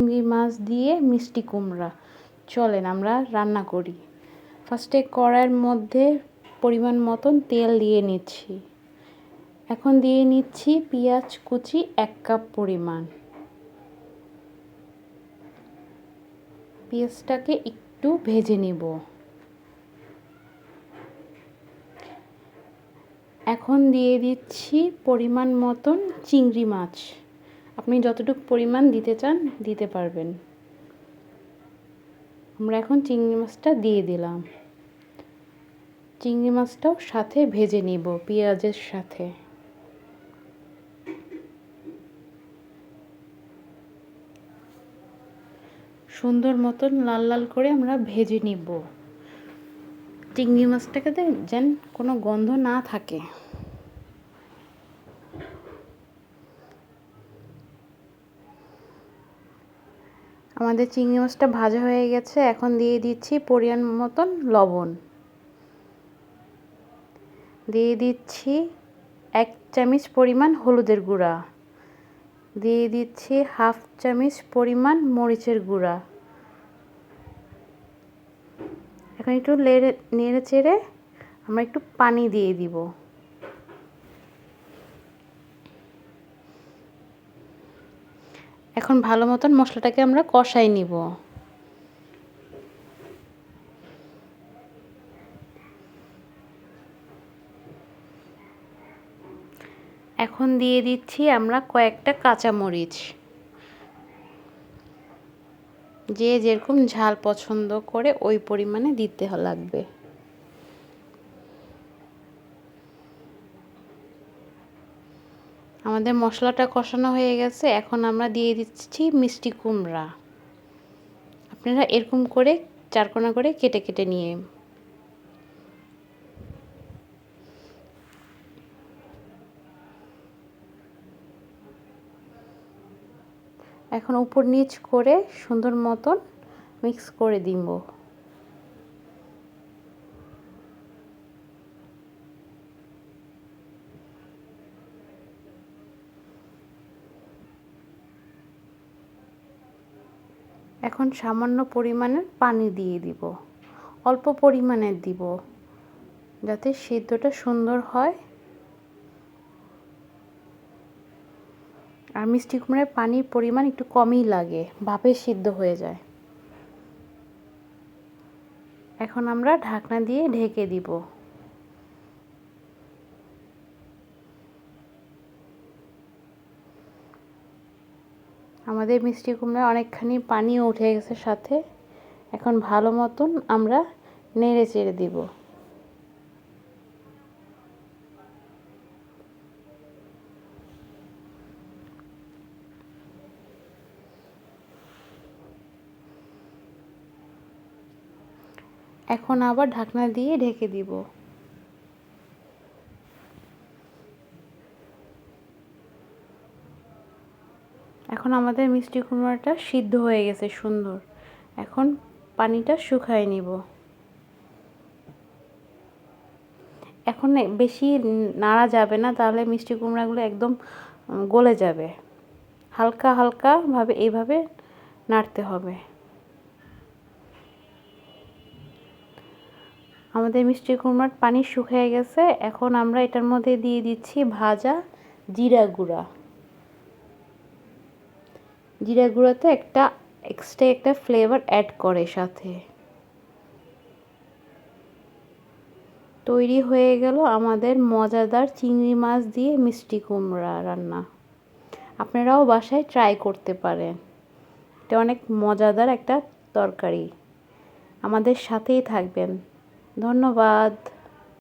চিংড়ি মাছ দিয়ে মিষ্টি কুমড়া। চলেন আমরা রান্না করি। ফার্স্টে কড়াইয়ের মধ্যে পরিমাণ মতন তেল দিয়ে নিচ্ছি। এখন দিয়ে নিচ্ছি পেঁয়াজ কুচি এক কাপ পরিমাণ। পেঁয়াজটাকে একটু ভেজে নিব। এখন দিয়ে দিচ্ছি পরিমাণ মতন চিংড়ি মাছ। আপনি যতটুকু পরিমাণ দিতে চান, দিতে পারবেন। আমরা এখন চিংড়ি মাছটা দিয়ে দিলাম। চিংড়ি মাছটাও সাথে ভেজে নিব পেঁয়াজের সাথে। সুন্দর মতন লাল লাল করে আমরা ভেজে নিব। চিংড়ি মাছটাকে যেন কোনো গন্ধ না থাকে। আমাদের চিংড়ি মাছটা ভাজা হয়ে গেছে, এখন দিয়ে দিচ্ছি পরিমাণ মতন লবণ। দিয়ে দিচ্ছি এক চামচ পরিমাণ হলুদের গুঁড়া। দিয়ে দিচ্ছি হাফ চামচ পরিমাণ মরিচের গুঁড়া। এখন একটু নেড়ে চেড়ে আমরা একটু পানি দিয়ে দিব। এখন ভালো মতন মশলাটাকে আমরা কষাই নিব। এখন দিয়ে দিচ্ছি আমরা কয়েকটা কাঁচামরিচ। যে যেরকম ঝাল পছন্দ করে ওই পরিমাণে দিতে লাগবে। আমাদের মশলাটা কষানো হয়ে গেছে, এখন আমরা দিয়ে দিচ্ছি মিষ্টি কুমড়া। আপনারা এরকম করে চারকোনা করে কেটে কেটে নিয়ে এখন উপর নিচ করে সুন্দর মতন মিক্স করে দিব। এখন সামান্য পরিমাণের পানি দিয়ে দিব। অল্প পরিমাণের দিব। যাতে সিদ্ধটা সুন্দর হয়। আর মিষ্টি কুমড়ার পানির পরিমাণ একটু কমই লাগে, ভাপে সিদ্ধ হয়ে যায়। এখন আমরা ঢাকনা দিয়ে ঢেকে দিব। আমাদের মিষ্টি কুমড়া অনেকখানি পানিও উঠে গেছে সাথে। এখন ভালো মতন আমরা নেড়ে চেড়ে দিব। এখন আবার ঢাকনা দিয়ে ঢেকে দিব। এখন আমাদের মিষ্টি কুমড়াটা সিদ্ধ হয়ে গেছে, সুন্দর। এখন পানিটা শুকায় নিব। এখন বেশি নাড়া যাবে না, তাহলে মিষ্টি কুমড়াগুলো একদম গলে যাবে। হালকা হালকাভাবে এইভাবে নাড়তে হবে। আমাদের মিষ্টি কুমড়ার পানি শুকিয়ে গেছে। এখন আমরা এটার মধ্যে দিয়ে দিচ্ছি ভাজা জিরা গুঁড়া। জিরা গুঁড়োতে একটা এক্সট্রা একটা ফ্লেভার অ্যাড করে সাথে। তৈরি হয়ে গেল আমাদের মজাদার চিংড়ি মাছ দিয়ে মিষ্টি কুমড়া রান্না। আপনারাও বাসায় ট্রাই করতে পারেন। এটা অনেক মজাদার একটা তরকারি। আমাদের সাথেই থাকবেন। ধন্যবাদ।